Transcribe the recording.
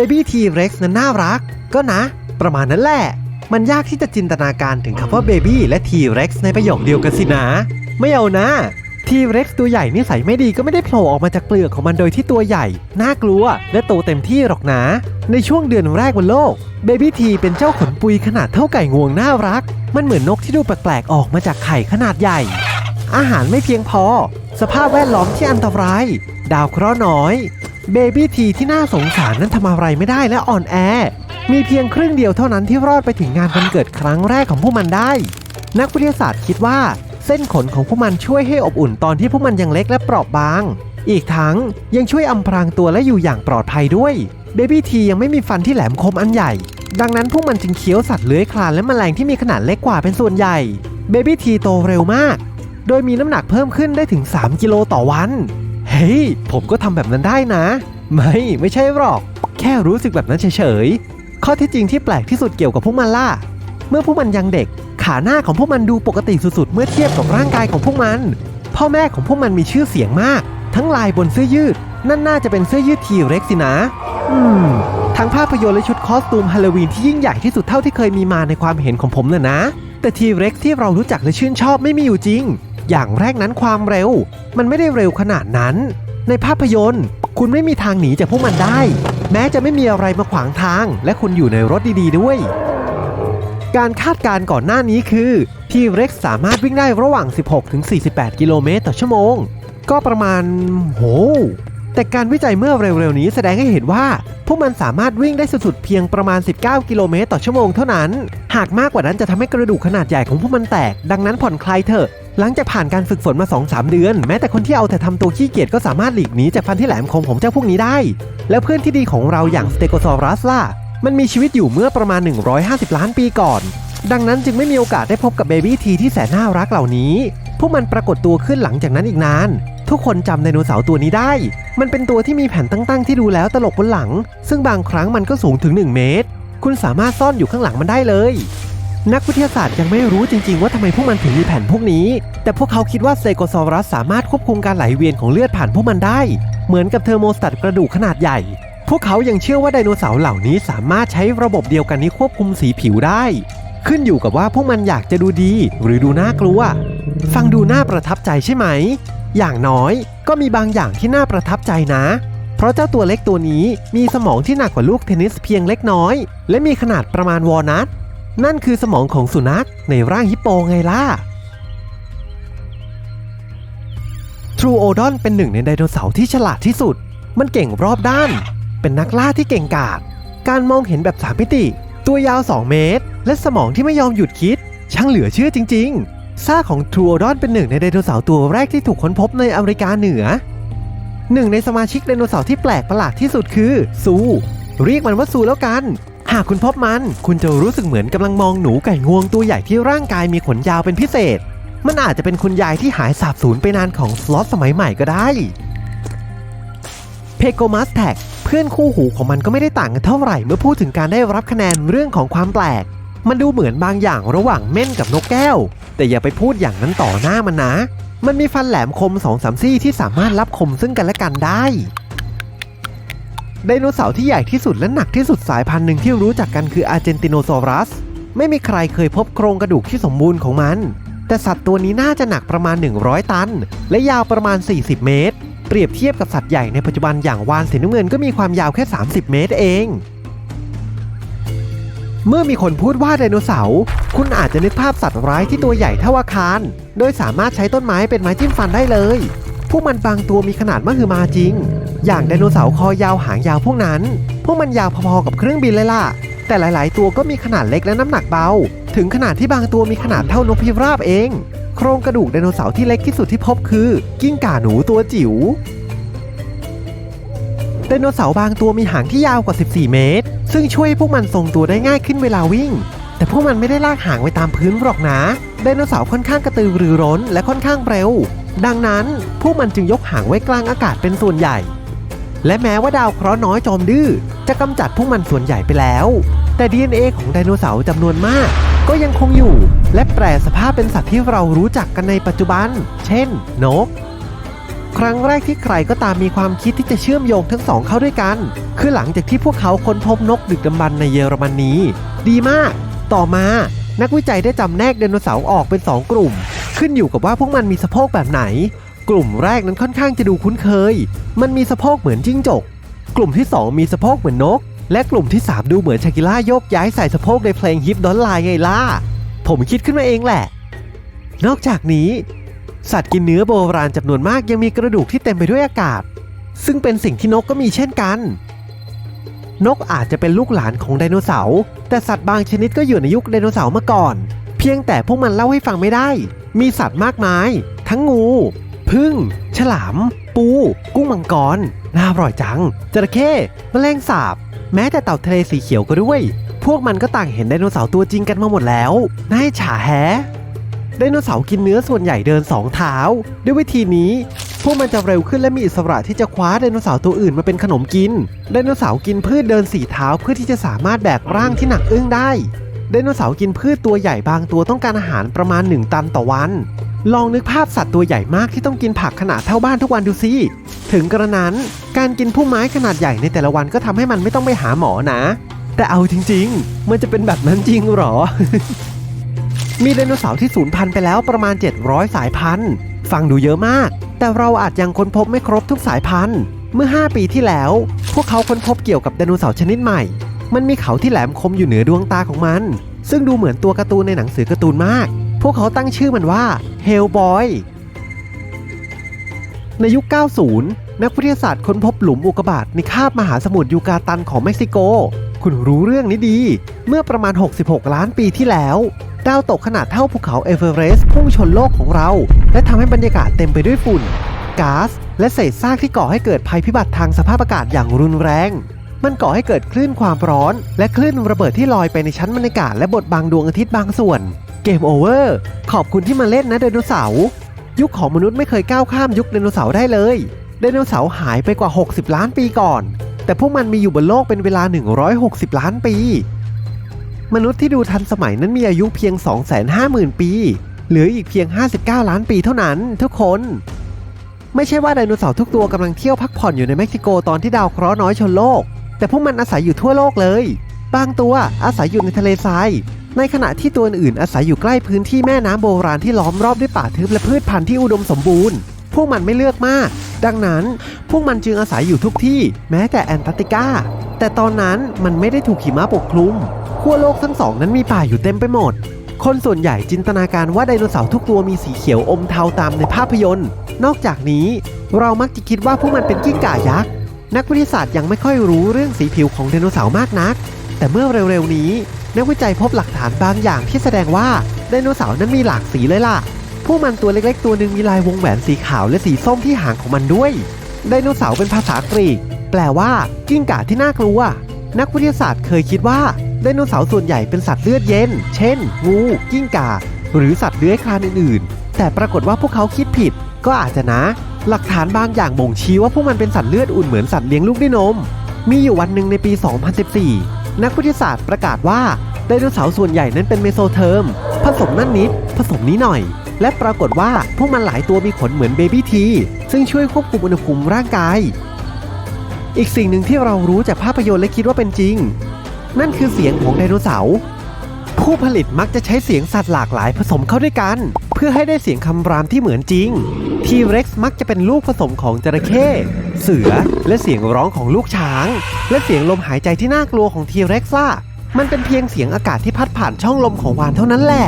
Baby T-Rex นั้นน่ารัก ก็นะ ประมาณนั้นแหละ มันยากที่จะจินตนาการถึงคำว่า Baby และ T-Rex ในประโยคเดียวกันสินะ ไม่เอานะ T-Rex ตัวใหญ่นิสัยไม่ดีก็ไม่ได้โผล่ออกมาจากเปลือกของมันโดยที่ตัวใหญ่ น่ากลัว และโตเต็มที่หรอกนะ ในช่วงเดือนแรกบนโลก Baby T เป็นเจ้าขนปุยขนาดเท่าไก่งวงน่ารัก มันเหมือนนกที่ดูแปลกๆออกมาจากไข่ขนาดใหญ่ อาหารไม่เพียงพอ สภาพแวดล้อมที่อันตราย ดาวเคราะห์น้อย เบบี้ทีที่น่าสงสารนั้นทำอะไรไม่ได้และอ่อนแอ มีเพียงครึ่งเดียวเท่านั้นที่รอดไปถึงงานวันเกิดครั้งแรกของพวกมันได้ นักวิทยาศาสตร์คิดว่า เส้นขนของพวกมันช่วยให้อบอุ่นตอนที่พวกมันยังเล็กและเปราะบาง อีกทั้งยังช่วยอำพรางตัวและอยู่อย่างปลอดภัยด้วยเบบี้ทียังไม่มีฟันที่แหลมคมอันใหญ่ ดังนั้นพวกมันจึงเคี้ยวสัตว์เลื้อยคลานและแมลงที่มีขนาดเล็กกว่าเป็นส่วนใหญ่เบบี้ทีโตเร็วมาก โดยมีน้ำหนักเพิ่มขึ้นได้ถึง 3 กิโลต่อวัน ฮ้ย ผมก็ทำแบบนั้นได้นะ ไม่ ไม่ใช่หรอก แค่รู้สึกแบบนั้นเฉยๆ ข้อที่จริงที่แปลกที่สุดเกี่ยวกับพวกมันล่ะ เมื่อพวกมันยังเด็ก ขาหน้าของพวกมันดูปกติสุดๆ เมื่อเทียบกับร่างกายของพวกมัน พ่อแม่ของพวกมันมีชื่อเสียงมาก ทั้งลายบนเสื้อยืด นั่นน่าจะเป็นเสื้อยืดทีเร็กสินะ อืม ทั้งภาพยนตร์และชุดคอสตูมฮาโลวีนที่ยิ่งใหญ่ที่สุดเท่าที่เคยมีมาในความเห็นของผมน่ะนะ แต่ทีเร็กที่เรารู้จักและชื่นชอบไม่มีอยู่จริง อย่างแรกนั้นความเร็ว มันไม่ได้เร็วขนาดนั้น ในภาพยนตร์ คุณไม่มีทางหนีจากพวกมันได้ แม้จะไม่มีอะไรมาขวางทาง และคุณอยู่ในรถดีๆด้วย การคาดการณ์ก่อนหน้านี้คือ ที่เร็กสามารถวิ่งได้ระหว่าง 16-48 กิโลเมตรต่อชั่วโมง ก็ประมาณโหแต่การวิจัยเมื่อเร็วๆนี้แสดงให้เห็นว่า พวกมันสามารถวิ่งได้สุดๆเพียงประมาณ 19 กิโลเมตรต่อชั่วโมงเท่านั้น หากมากกว่านั้นจะทำให้กระดูกขนาดใหญ่ของพวกมันแตก ดังนั้นผ่อนคลายเถอะ หลังจากผ่านการฝึกฝนมา 2-3 เดือน แม้แต่คนที่เอาแต่ทำตัวขี้เกียจก็สามารถหลีกหนีจากฟันที่แหลมคมของเจ้าพวกนี้ได้ แล้วเพื่อนที่ดีของเราอย่างสเตโกซอรัสล่ะ มันมีชีวิตอยู่เมื่อประมาณ 150 ล้านปีก่อน ดังนั้นจึงไม่มีโอกาสได้พบกับเบบี้ทีที่แสนน่ารักเหล่านี้ พวกมันปรากฏตัวขึ้นหลังจากนั้นอีกนาน ทุกคนจำไดโนเสาร์ตัวนี้ได้ มันเป็นตัวที่มีแผ่นตั้งๆ ที่ดูแล้วตลกบนหลัง ซึ่งบางครั้งมันก็สูงถึง 1 เมตร คุณสามารถซ่อนอยู่ข้างหลังมันได้เลย นักวิทยาศาสตร์ยังไม่รู้จริงๆ ว่าทำไมพวกมันถึงมีแผ่นพวกนี้ แต่พวกเขาคิดว่าเซโกซอรัสสามารถควบคุมการไหลเวียนของเลือดผ่านพวกมันได้ เหมือนกับเทอร์โมสตัตกระดูกขนาดใหญ่ พวกเขายังเชื่อว่าไดโนเสาร์เหล่านี้สามารถใช้ระบบเดียวกันนี้ควบคุมสีผิวได้ ขึ้นอยู่กับว่าพวกมันอยากจะดูดีหรือดูน่ากลัว ฟังดูน่าประทับใจใช่ไหม อย่างน้อยก็มีบางอย่างที่น่าประทับใจนะเพราะเจ้าตัวเล็กตัวนี้มีสมองที่หนักกว่าลูกเทนนิสเพียงเล็กน้อย และมีขนาดประมาณวอลนัท นั่นคือสมองของสุนัขในร่างฮิปโปไงล่ะทรูโอดอนเป็นหนึ่งในไดโนเสาร์ที่ฉลาดที่สุด มันเก่งรอบด้าน เป็นนักล่าที่เก่งกาจ การมองเห็นแบบสามมิติ ตัวยาว 2 เมตร และสมองที่ไม่ยอมหยุดคิด ช่างเหลือเชื่อจริง ๆ ซากของทรูโอดอนเป็นหนึ่งในไดโนเสาร์ตัวแรกที่ถูกค้นพบในอเมริกาเหนือ หนึ่งในสมาชิกไดโนเสาร์ที่แปลกประหลาดที่สุดคือซู เรียกมันว่าซูแล้วกัน หากคุณพบมัน คุณจะรู้สึกเหมือนกำลังมองหนูไก่งวงตัวใหญ่ที่ร่างกายมีขนยาวเป็นพิเศษ มันอาจจะเป็นคุณยายที่หายสาบสูญไปนานของสล็อตสมัยใหม่ก็ได้เพโกมัสแท็กเพื่อนคู่หูของมันก็ไม่ได้ต่างกันเท่าไหร่เมื่อพูดถึงการได้รับคะแนนเรื่องของความแปลก มันดูเหมือนบางอย่างระหว่างเม่นกับนกแก้ว แต่อย่าไปพูดอย่างนั้นต่อหน้ามันนะ มันมีฟันแหลมคมสองสามซี่ที่สามารถรับคมซึ่งกันและกันได้ ไดโนเสาร์ที่ใหญ่ที่สุดและหนักที่สุดสายพันธุ์หนึ่งที่รู้จักกันคืออาร์เจนติโนซอรัส ไม่มีใครเคยพบโครงกระดูกที่สมบูรณ์ของมัน แต่สัตว์ตัวนี้น่าจะหนักประมาณ 100 ตัน และยาวประมาณ 40 เมตร เปรียบเทียบกับสัตว์ใหญ่ในปัจจุบันอย่างวานสีน้ำเงินก็มีความยาวแค่ 30 เมตรเอง เมื่อมีคนพูดว่าไดโนเสาร์คุณอาจจะนึกภาพสัตว์ร้ายที่ตัวใหญ่เท่าอาคาร โดยสามารถใช้ต้นไม้เป็นไม้จิ้มฟันได้เลย พวกมันบางตัวมีขนาดมหึมาจริง อย่างไดโนเสาร์คอยาวหางยาวพวกนั้น พวกมันยาวพอๆกับเครื่องบินเลยล่ะ แต่หลาย ๆ ตัวก็มีขนาดเล็กและน้ำหนักเบา ถึงขนาดที่บางตัวมีขนาดเท่านกพิราบเอง โครงกระดูกไดโนเสาร์ที่เล็กที่สุดที่พบคือ กิ้งก่าหนูตัวจิ๋วไดโนเสาร์บางตัวมีหางที่ยาวกว่า 14 เมตร ซึ่งช่วยพวกมันทรงตัวได้ง่ายขึ้นเวลาวิ่ง แต่พวกมันไม่ได้ลากหางไว้ตามพื้นหรอกนะ ไดโนเสาร์ค่อนข้างกระตือรือร้นและค่อนข้างเร็ว ดังนั้นพวกมันจึงยกหางไว้กลางอากาศเป็นส่วนใหญ่ และแม้ว่าดาวเคราะห์น้อยจอมดื้อจะกำจัดพวกมันส่วนใหญ่ไปแล้ว แต่ DNA ของไดโนเสาร์จำนวนมาก ก็ยังคงอยู่ และแปรสภาพเป็นสัตว์ที่เรารู้จักกันในปัจจุบัน เช่น นก ครั้งแรกที่ใครก็ตามมีความคิดที่จะเชื่อมโยงทั้งสองเข้าด้วยกัน คือหลังจากที่พวกเขาค้นพบนกดึกดำบรรในเยอรมนีดีมาก ต่อมานักวิจัยได้จำแนกไดโนเสาร์ออกเป็น 2 กลุ่ม ขึ้นอยู่กับว่าพวกมันมีสะโพกแบบไหน กลุ่มแรกนั้นค่อนข้างจะดูคุ้นเคย มันมีสะโพกเหมือนจิ้งจก กลุ่มที่ 2 มีสะโพกเหมือนนก และกลุ่มที่ 3 ดูเหมือนชากิล่าโยกย้ายใส่สะโพกในเพลงฮิปดอนไลน์ไงล่ะ ผมคิดขึ้นมาเองแหละ นอกจากนี้ สัตว์กินเนื้อโบราณจำนวนมากยังมีกระดูกที่เต็มไปด้วยอากาศ ซึ่งเป็นสิ่งที่นกก็มีเช่นกัน นกอาจจะเป็นลูกหลานของไดโนเสาร์แต่สัตว์บางชนิดก็อยู่ในยุคไดโนเสาร์มาก่อน เพียงแต่พวกมันเล่าให้ฟังไม่ได้ มีสัตว์มากมาย ทั้งงู พึ่ง ฉลาม ปู กุ้งมังกร น่าอร่อยจัง จระเข้แมลงสาบ แม้แต่เต่าทะเลสีเขียวก็ด้วย พวกมันก็ต่างเห็นไดโนเสาร์ตัวจริงกันมาหมดแล้วน่าฉาแฮะไดโนเสาร์กินเนื้อส่วนใหญ่เดินสองเท้า ด้วยวิธีนี้ พวกมันจะเร็วขึ้นและมีอิสระที่จะคว้าไดโนเสาร์ตัวอื่นมาเป็นขนมกิน ไดโนเสาร์กินพืชเดินสี่เท้าเพื่อที่จะสามารถแบกร่างที่หนักอึ้งได้ ไดโนเสาร์กินพืชตัวใหญ่บางตัวต้องการอาหารประมาณ 1 ตันต่อวัน ลองนึกภาพสัตว์ตัวใหญ่มากที่ต้องกินผักขนาดเท่าบ้านทุกวันดูสิ ถึงกระนั้นการกินผู้ไม้ขนาดใหญ่ในแต่ละวันก็ทำให้มันไม่ต้องไปหาหมอนะ แต่เอาจริง ๆ มันจะเป็นแบบนั้นจริงหรอ มีไดโนเสาร์ที่สูญพันธุ์ไปแล้วประมาณ 700 สายพันธุ์ ฟังดูเยอะมาก แต่เราอาจยังค้นพบไม่ครบทุกสายพันธุ์ เมื่อ 5 ปีที่แล้ว พวกเขาค้นพบเกี่ยวกับไดโนเสาร์ชนิดใหม่ มันมีเขาที่แหลมคมอยู่เหนือดวงตาของมัน ซึ่งดูเหมือนตัวการ์ตูนในหนังสือการ์ตูนมาก พวกเขาตั้งชื่อมันว่า Hellboy ในยุค 90 นักวิทยาศาสตร์ค้นพบหลุมอุกกาบาตในคาบมหาสมุทรยูกาตันของเม็กซิโก คุณรู้เรื่องนี้ดี เมื่อประมาณ 66 ล้านปีที่แล้ว ดาวตกขนาดเท่าภูเขาเอเวอเรสต์พุ่งชนโลกของเรา และทำให้บรรยากาศเต็มไปด้วยฝุ่นก๊าซและเศษซากที่ก่อให้เกิดภัยพิบัติทางสภาพอากาศอย่างรุนแรง มันก่อให้เกิดคลื่นความร้อน และคลื่นระเบิดที่ลอยไปในชั้นบรรยากาศและบดบังดวงอาทิตย์บางส่วน เกมโอเวอร์ ขอบคุณที่มาเล่นนะไดโนเสาร์ยุคของมนุษย์ไม่เคยก้าวข้ามยุคไดโนเสาร์ได้เลยไดโนเสาร์หายไปกว่า 60 ล้านปีก่อน แต่พวกมันมีอยู่บนโลกเป็นเวลา 160 ล้านปี มนุษย์ที่ดูทันสมัยนั้นมีอายุเพียง 250,000 ปี เหลืออีกเพียง 59 ล้านปีเท่านั้นทุกคน ไม่ใช่ว่าไดโนเสาร์ทุกตัวกำลังเที่ยวพักผ่อนอยู่ในเม็กซิโกตอนที่ดาวเคราะห์น้อยชนโลก แต่พวกมันอาศัยอยู่ทั่วโลกเลย บางตัวอาศัยอยู่ในทะเลทราย ในขณะที่ตัวอื่นอาศัยอยู่ใกล้พื้นที่แม่น้ำโบราณที่ล้อมรอบด้วยป่าทึบและพืชพันธุ์ที่อุดมสมบูรณ์ พวกมันไม่เลือกมาก ดังนั้นพวกมันจึงอาศัยอยู่ทุกที่แม้แต่แอนตาร์กติกา แต่ตอนนั้นมันไม่ได้ถูกหิมะปกคลุมขั้วโลกทั้งสองนั้นมีป่าอยู่เต็มไปหมด คนส่วนใหญ่จินตนาการว่าไดโนเสาร์ทุกตัวมีสีเขียวอมเทาตามในภาพยนตร์ นอกจากนี้เรามักจะคิดว่าพวกมันเป็นกิ้งก่ายักษ์ นักวิทยาศาสตร์ยังไม่ค่อยรู้เรื่องสีผิวของไดโนเสาร์มากนัก แต่เมื่อเร็วๆนี้ นักวิจัยพบหลักฐานบางอย่างที่แสดงว่าไดโนเสาร์นั้นมีหลากสีเลยล่ะ พวกมันตัวเล็กๆ ตัวหนึ่งมีลายวงแหวนสีขาวและสีส้มที่หางของมันด้วย ไดโนเสาร์เป็นภาษากรีก แปลว่า กิ้งก่าที่น่ากลัว นักวิทยาศาสตร์เคยคิดว่าไดโนเสาร์ส่วนใหญ่เป็นสัตว์เลือดเย็น เช่น งู กิ้งก่า หรือสัตว์เลื้อยคลานอื่นๆ แต่ปรากฏว่าพวกเขาคิดผิด ก็อาจจะนะ หลักฐานบางอย่างบ่งชี้ว่าพวกมันเป็นสัตว์เลือดอุ่นเหมือนสัตว์เลี้ยงลูกด้วยนม มีอยู่วันหนึ่งในปี 2014 นักวิทยาศาสตร์ประกาศว่าไดโนเสาร์ส่วนใหญ่นั้นเป็นเมโซเทอร์มผสมนั่นนิด ผสมนี้หน่อย และปรากฏว่าพวกมันหลายตัวมีขนเหมือนเบบี้ที ซึ่งช่วยควบคุมอุณหภูมิร่างกาย อีกสิ่งหนึ่งที่เรารู้จากภาพยนตร์และคิดว่าเป็นจริง นั่นคือเสียงของไดโนเสาร์ ผู้ผลิตมักจะใช้เสียงสัตว์หลากหลายผสมเข้าด้วยกัน เพื่อให้ได้เสียงคำรามที่เหมือนจริง ทีเร็กซ์มักจะเป็นลูกผสมของจระเข้เสือ และเสียงร้องของลูกช้าง และเสียงลมหายใจที่น่ากลัวของทีเร็กซ์ล่ะมันเป็นเพียงเสียงอากาศที่พัดผ่านช่องลมของวานเท่านั้นแหละ